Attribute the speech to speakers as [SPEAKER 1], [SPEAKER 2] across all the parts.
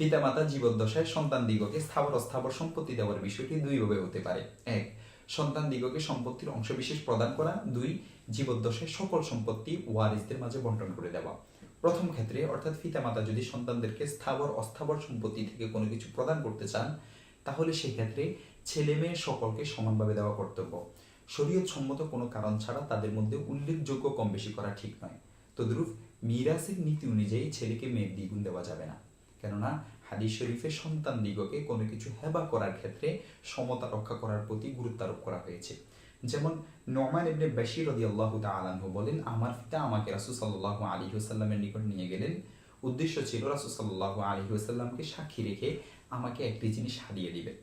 [SPEAKER 1] পিতামাতা জীবদ্দশায় সন্তান দিগকে স্থাবর অস্থাবর সম্পত্তি দেওয়ার বিষয়টি দুইভাবে হতে পারে। এক, সন্তান দিগকে সম্পত্তির অংশবিশেষ প্রদান করা। দুই, জীবদ্দশায় সকল সম্পত্তি ওয়ারিসদের মাঝে বন্টন করে দেওয়া। প্রথম ক্ষেত্রে, অর্থাৎ পিতামাতা যদি সন্তানদেরকে স্থাবর অস্থাবর সম্পত্তি থেকে কোনো কিছু প্রদান করতে চান, তাহলে সেই ক্ষেত্রে ছেলে মেয়ে সকলকে সমানভাবে দেওয়া কর্তব্য। শরীয়ত সম্মত কোনো কারণ ছাড়া তাদের মধ্যে উল্লেখযোগ্য কম বেশি করা ঠিক নয়। তদ্রূপ, মিরাসের নীতি অনুযায়ী ছেলেকে মেয়ের দ্বিগুণ দেওয়া যাবে না। কেননা হাদিস শরীফে সন্তান দিগকে কোনো কিছু হেবা করার ক্ষেত্রে সমতা রক্ষা করার প্রতি গুরুত্ব আরোপ করা হয়েছে। যেমন নমান ইবনে বাশির রাদিয়াল্লাহু তাআলাহু বলেন, আমার পিতা আমাকে রাসূল সাল্লাল্লাহু আলাইহি ওয়াসাল্লামের নিকট নিয়ে গেলেন। উদ্দেশ্য ছিল রাসূল সাল্লাল্লাহু আলাইহি ওয়াসাল্লামকে সাক্ষী রেখে আমাকে একটি জিনিস হারিয়ে দিবেন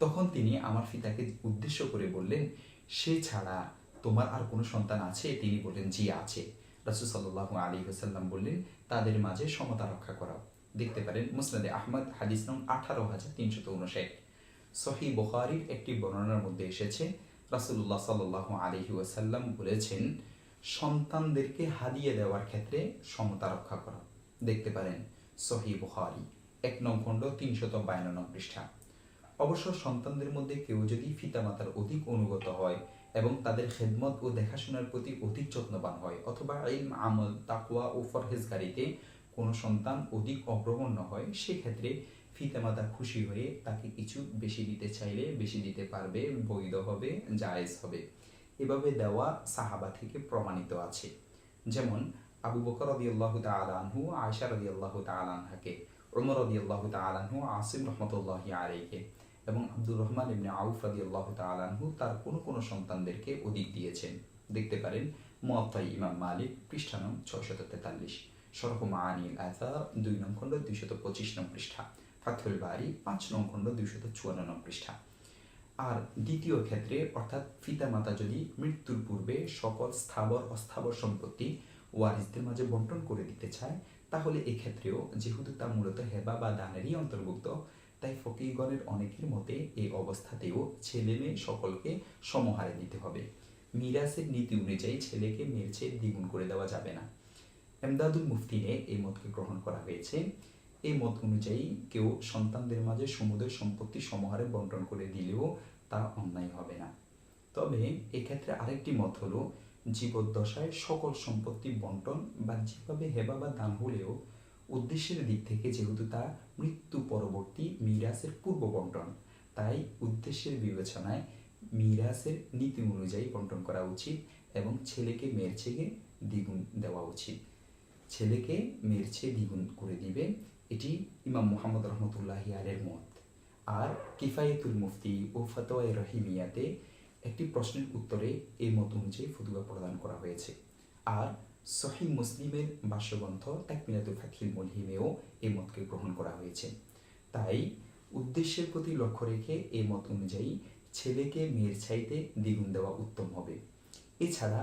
[SPEAKER 1] তখন তিনি আমার পিতাকে উদ্দেশ্য করে বললেন, সে ছাড়া তোমার আর কোনো সন্তান আছে? তিনি বললেন, জি, আছে। রাসূল সাল্লাল্লাহু আলাইহি ওয়াসাল্লাম বললেন, তাদের মাঝে সমতা রক্ষা করা দেখতে পারেন মুসনাদে আহমদ, হাদিস নং আঠারো হাজার তিনশত উনষাট সহি বুখারির একটি বর্ণনার মধ্যে এসেছে, রাসূলুল্লাহ সাল্লাল্লাহু আলাইহি ওয়াসাল্লাম বলেছেন, সন্তানদেরকে হাদিয়ে দেওয়ার ক্ষেত্রে সমতা রক্ষা করা। দেখতে পারেন সহি বুখারি, এক নং খণ্ড তিনশত বায়ান্ন পৃষ্ঠা। অবশ্য সন্তানদের মধ্যে কেউ যদি পিতামাতার অধিক অনুগত হয় এবং তাদের খেদমত ও দেখাশোনার প্রতি অধিক যত্নবান হয় অথবা ইলম, আমল তাকুয়া ও ফরহেজগারিতে কোনো সন্তান অধিক অগ্রগণ্য হয়, সেক্ষেত্রে পিতামাতা খুশি হয়ে তাকে কিছু বেশি দিতে চাইলে বেশি দিতে পারবে, বৈধ হবে, জায়েজ হবে। এভাবে দেওয়া সাহাবা থেকে প্রমাণিত আছে। যেমন আবু বকর রদিয়াল্লাহু তাআলা আনহু, আয়েশা রদিয়াল্লাহু তাআলা আনহাকে ওমর রদিয়াল্লাহু তাআলা আনহু, আসিম রহমতুল্লাহি আলাইহি এবং আব্দুর রহমান ইবনে আউফ রাদিয়াল্লাহু তাআলা আনহু তার কোন কোন সন্তানদেরকে অধিক দিয়েছেন। দেখতে পারেন মুয়াত্তাই ইমাম মালিক পৃষ্ঠা নং ছয়শত তেতাল্লিশ। শরহ মাআনিল আসার দুই নং খণ্ড দুইশত পঁচিশ নং পৃষ্ঠা। ফাথুল বাড়ি পাঁচ নং খণ্ড দুইশত চুয়ান্ন নং পৃষ্ঠা। আর দ্বিতীয় ক্ষেত্রে, অর্থাৎ পিতামাতা যদি মৃত্যুর পূর্বে সকল স্থাবর অস্থাবর সম্পত্তি ওয়ারিসদের মাঝে বন্টন করে দিতে চায়, তাহলে এক্ষেত্রেও যেহেতু তা মূলত হেবা বা দানেরই অন্তর্ভুক্ত, তাই ফকিরগণের অনেকের মতে এই অবস্থাতেও ছেলে মেয়ে সকলকে সমহারে দিতে হবে। মিরাসের নীতি অনুযায়ী ছেলেকে মেয়ের দ্বিগুণ করে দেওয়া যাবে না। এমদাদুল মুফতিনে এই মতকে গ্রহণ করা হয়েছে। এই মত অনুযায়ী কেউ সন্তানদের মাঝে সমুদয় সম্পত্তি সমহারে বন্টন করে দিলেও তা অন্যায় হবে না। তবে এক্ষেত্রে আরেকটি মত হলো, জীবদ্দশায় সকল সম্পত্তি বন্টন বা যেভাবে হেবা বা দান হলেও উদ্দেশ্যের দিক থেকে যেহেতু তা মৃত্যু পরবর্তী মিরাসের পূর্ব বন্টন, তাই উদ্দেশ্যের বিবেচনায় মিরাসের নীতি অনুযায়ী বন্টন করা উচিত এবং ছেলেকে মেয়ের চেয়ে দ্বিগুণ দেওয়া উচিত। ছেলেকে মেয়ের দ্বিগুণ করে দিবে, এটি ইমাম মোহাম্মদ রহমতুল্লাহি আলের মত। আর কিফায়েতুল মুফতি ও ফতোয়াই রহিমিয়াতে একটি প্রশ্নের উত্তরে এই মত অনুযায়ী ফতুয়া প্রদান করা হয়েছে। আর সহি মুসলিমের ভাষ্যগ্রন্থ তাকমিনাতুল ফাকিল মলহিমেও এই মতকে গ্রহণ করা হয়েছে। তাই উদ্দেশ্যের প্রতি লক্ষ্য রেখে এই মত অনুযায়ী ছেলেকে মেয়ের চাইতে দ্বিগুণ দেওয়া উত্তম হবে। এছাড়া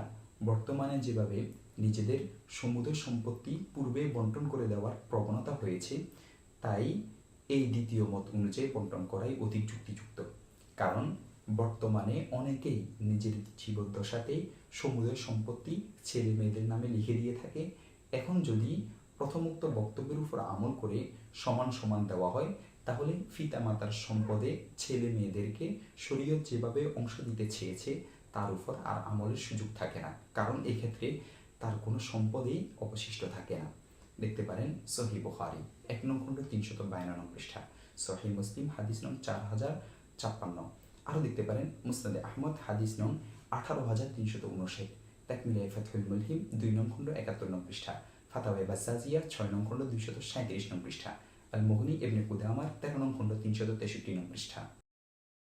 [SPEAKER 1] বর্তমানে যেভাবে নিজেদের সমুদয় সম্পত্তি পূর্বে বন্টন করে দেওয়ার প্রবণতা হয়েছে। তাই এই দ্বিতীয় মত অনুযায়ী বন্টন করাই অধিক যুক্তিযুক্ত। কারণ বর্তমানে অনেকেই নিজের জীবদ্দশাতেই সমুদয় সম্পত্তি ছেলে মেয়েদের নামে লিখে দিয়ে থাকে। এখন যদি প্রথমোক্ত বক্তব্যের উপর আমল করে সমান সমান দেওয়া হয়, তাহলে পিতা মাতার সম্পদে ছেলে মেয়েদেরকে শরীয়ত যেভাবে অংশ দিতে চেয়েছে, তার উপর আর আমলের সুযোগ থাকে না। কারণ এক্ষেত্রে তার কোনো সম্পদেই অবশিষ্ট থাকে না। দেখতে পারেন সহি বুখারি, এক নং খণ্ড তিনশত বায়ান্ন পৃষ্ঠা, সহি মুসলিম, হাদিস নং চার হাজার ছাপ্পান্ন। আরও দেখতে পারেন মুসনাদে আহমদ, হাদিস নং আঠারো হাজার তিনশত উনষাট। তাকমিলিয়া ফাতহুল মুলহিম, দুই নং খণ্ড একাত্তর নং পৃষ্ঠা। ফাতাওয়াই বাসাজিয়া ছয় নং খণ্ড দুইশত সাঁত্রিশ নং পৃষ্ঠা। আল মোহনি এবনে কুদামার তেরো নং খণ্ড তিনশত তেষট্টি নং পৃষ্ঠা।